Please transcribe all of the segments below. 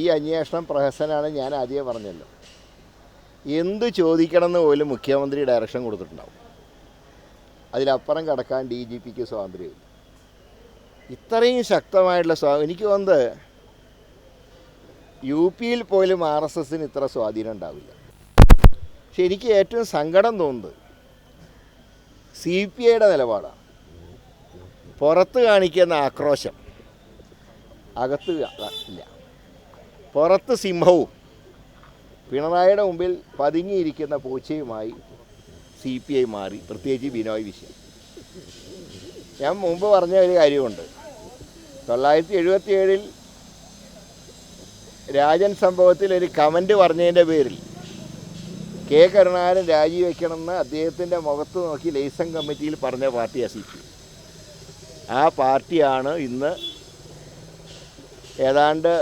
ഈ അന്വേഷണം പ്രഹസനാണ് ഞാൻ ആദ്യമേ പറഞ്ഞല്ലോ. എന്ത് ചോദിക്കണമെന്ന് പോലും മുഖ്യമന്ത്രി ഡയറക്ഷൻ കൊടുത്തിട്ടുണ്ടാവും. അതിലപ്പുറം കടക്കാൻ ഡി ജി പിക്ക് സ്വാതന്ത്ര്യമില്ല. ഇത്രയും ശക്തമായിട്ടുള്ള സ്വാ എനിക്ക് തോന്നുന്നത് യു പിയിൽ പോലും ആർ എസ് എസിന് ഇത്ര സ്വാധീനം ഉണ്ടാവില്ല. പക്ഷെ എനിക്ക് ഏറ്റവും സങ്കടം തോന്നുന്നത് സി പി ഐയുടെ നിലപാടാണ്. പുറത്ത് കാണിക്കുന്ന ആക്രോശം അകത്ത് ഇല്ല. പുറത്ത് സിംഹവും പിണറായിയുടെ മുമ്പിൽ പതുങ്ങിയിരിക്കുന്ന പൂച്ചയുമായി സി പി ഐ മാറി. പ്രത്യേകിച്ച് ബിനോയ് വിഷയം ഞാൻ മുമ്പ് പറഞ്ഞ ഒരു കാര്യമുണ്ട്. തൊള്ളായിരത്തി എഴുപത്തി ഏഴിൽ രാജൻ സംഭവത്തിൽ ഒരു കമന്റ് പറഞ്ഞതിന്റെ പേരിൽ കെ കരുണാകരൻ രാജിവെക്കണമെന്ന് അദ്ദേഹത്തിന്റെ മുഖത്ത് നോക്കി ലൈസൺ കമ്മിറ്റിയിൽ പറഞ്ഞ പാർട്ടിയാണ് സി പി ആ പാർട്ടിയാണ് ഇന്ന് ഏതാണ്ട്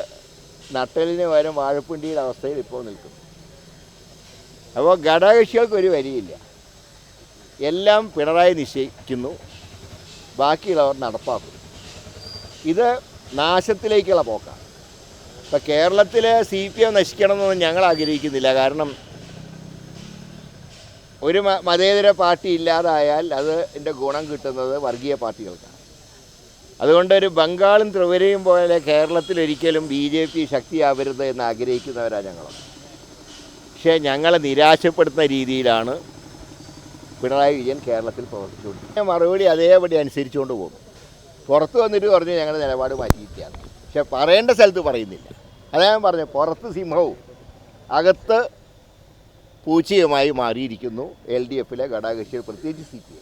നട്ടലിന് പകരം വാഴപ്പിണ്ടിയുടെ അവസ്ഥയിൽ ഇപ്പോൾ നിൽക്കും അപ്പോൾ ഘടകകക്ഷികൾക്ക് ഒരു വരിയില്ല. എല്ലാം പിണറായി നിശ്ചയിക്കുന്നു. ബാക്കിയുള്ളവർ നടപ്പാക്കും. ഇത് നാശത്തിലേക്കുള്ള പോക്കാണ്. ഇപ്പോൾ കേരളത്തിൽ സി പി എം നശിക്കണമെന്നൊന്നും ഞങ്ങൾ ആഗ്രഹിക്കുന്നില്ല. കാരണം ഒരു മതേതര പാർട്ടി ഇല്ലാതായാൽ അത് എന്റെ ഗുണം കിട്ടുന്നത് വർഗീയ പാർട്ടികൾക്കാണ്. അതുകൊണ്ട് ഒരു ബംഗാളും ത്രിപുരയും പോലെ കേരളത്തിൽ ഒരിക്കലും ബി ജെ പി ശക്തിയാവരുത് എന്ന് ആഗ്രഹിക്കുന്നവരാണ് ഞങ്ങൾ. പക്ഷേ ഞങ്ങളെ നിരാശപ്പെടുത്തുന്ന രീതിയിലാണ് പിണറായി വിജയൻ കേരളത്തിൽ പ്രവർത്തിച്ചുകൊണ്ടിരിക്കുന്നത്. മറുപടി അതേപടി അനുസരിച്ചുകൊണ്ട് പോകും. പുറത്ത് വന്നിട്ട് പറഞ്ഞു ഞങ്ങളുടെ നിലപാട് മാറ്റിയിരിക്കുകയാണ്. പക്ഷേ പറയേണ്ട സ്ഥലത്ത് പറയുന്നില്ല. അതാ ഞാൻ പറഞ്ഞു പുറത്ത് സിംഹവും അകത്ത് പൂച്ചയുമായി മാറിയിരിക്കുന്നു. എൽ ഡി എഫിലെ ഘടകകക്ഷികൾ പ്രത്യേകിച്ച് സി പി